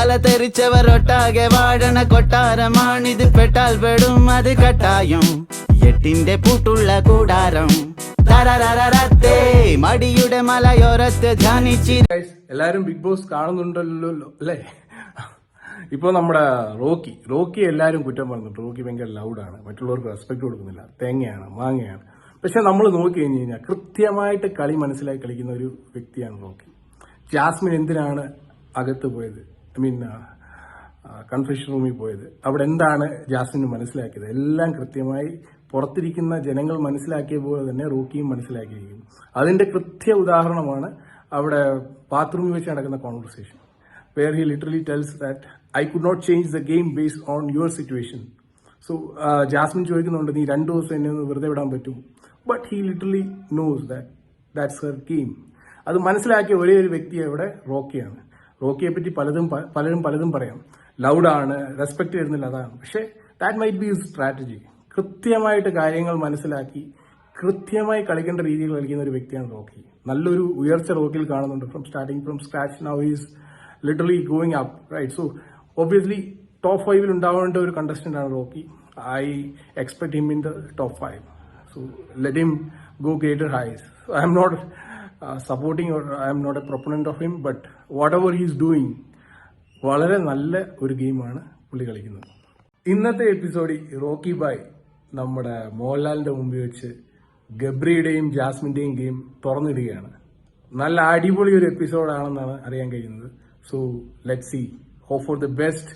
തല തെറിച്ചവർ ഒട്ടാകെ വാഴണ കൊട്ടാരമാണിത് പെട്ടാൽ പെടും അത് കട്ടായം. എട്ടിന്റെ പൂട്ടുള്ള കൂടാരം. മടിയുടെ മലയോരത്ത് എല്ലാരും ബിഗ് ബോസ് കാണുന്നുണ്ടല്ലോ അല്ലേ? ഇപ്പൊ നമ്മുടെ റോക്കി റോക്കി എല്ലാരും കുറ്റം പറഞ്ഞിട്ട് റോക്കി ഭയങ്കര ലൗഡാണ് മറ്റുള്ളവർക്ക് റെസ്പെക്ട് കൊടുക്കുന്നില്ല. തേങ്ങയാണ് മാങ്ങയാണ്. പക്ഷെ നമ്മൾ നോക്കി കഴിഞ്ഞ് കഴിഞ്ഞാൽ കൃത്യമായിട്ട് കളി മനസ്സിലാക്കി കളിക്കുന്ന ഒരു വ്യക്തിയാണ് റോക്കി. ജാസ്മിൻ എന്തിനാണ് അകത്ത് പോയത്? ഐ മീൻ കൺഫെഷൻ റൂമിൽ പോയത്. അവിടെ എന്താണ് ജാസ്മിന് മനസ്സിലാക്കിയത്? എല്ലാം കൃത്യമായി പുറത്തിരിക്കുന്ന ജനങ്ങൾ മനസ്സിലാക്കിയ പോലെ തന്നെ റൂക്കിയും മനസ്സിലാക്കിയിരിക്കുന്നു. അതിന്റെ കൃത്യ ഉദാഹരണമാണ് അവിടെ ബാത്റൂമിൽ വെച്ച് നടക്കുന്ന conversation where he literally tells that I could not change the game based on your situation so Jasmine ചോദിക്കുന്നുണ്ട് നീ രണ്ട് ദിവസം എന്നെ ഒന്ന് വെറുതെ വിടാൻ പറ്റും but he literally knows that that's her game അത് മനസ്സിലാക്കിയ ഒരേ ഒരു വ്യക്തി അവിടെ റോക്കിയാണ്. റോക്കിയെ പറ്റി പലതും പലരും പലതും പറയാം. ലൗഡാണ് റെസ്പെക്ട് ചെയ്യുന്നില്ല അതാണ്. പക്ഷേ ദാറ്റ് മൈറ്റ് ബി സ്ട്രാറ്റജി കൃത്യമായിട്ട് കാര്യങ്ങൾ മനസ്സിലാക്കി കൃത്യമായി കളിക്കേണ്ട രീതിയിൽ കളിക്കുന്ന ഒരു വ്യക്തിയാണ് റോക്കി. നല്ലൊരു ഉയർച്ച റോക്കിയിൽ കാണുന്നുണ്ട് from starting from scratch now is literally going up right so obviously top ഫൈവിൽ ഉണ്ടാവേണ്ട ഒരു കണ്ടസ്റ്റന്റ് ആണ് Rocky. I expect him in the top five so let him go greater highs I'm not supporting I'm not a proponent of him but whatever he's doing വളരെ നല്ല ഒരു ഗെയിമാണ് പുള്ളി കളിക്കുന്നത്. ഇന്നത്തെ എപ്പിസോഡിൽ റോക്കി ബായ് നമ്മുടെ മോഹൻലാലിന്റെ മുമ്പിൽ വെച്ച് ഗബ്രിയുടെയും ജാസ്മിന്റെയും ഗെയിം തുറന്നിടുകയാണ്. നല്ല അടിപൊളി ഒരു എപ്പിസോഡാണെന്നാണ് അറിയാൻ കഴിയുന്നത്. So let see hope for the best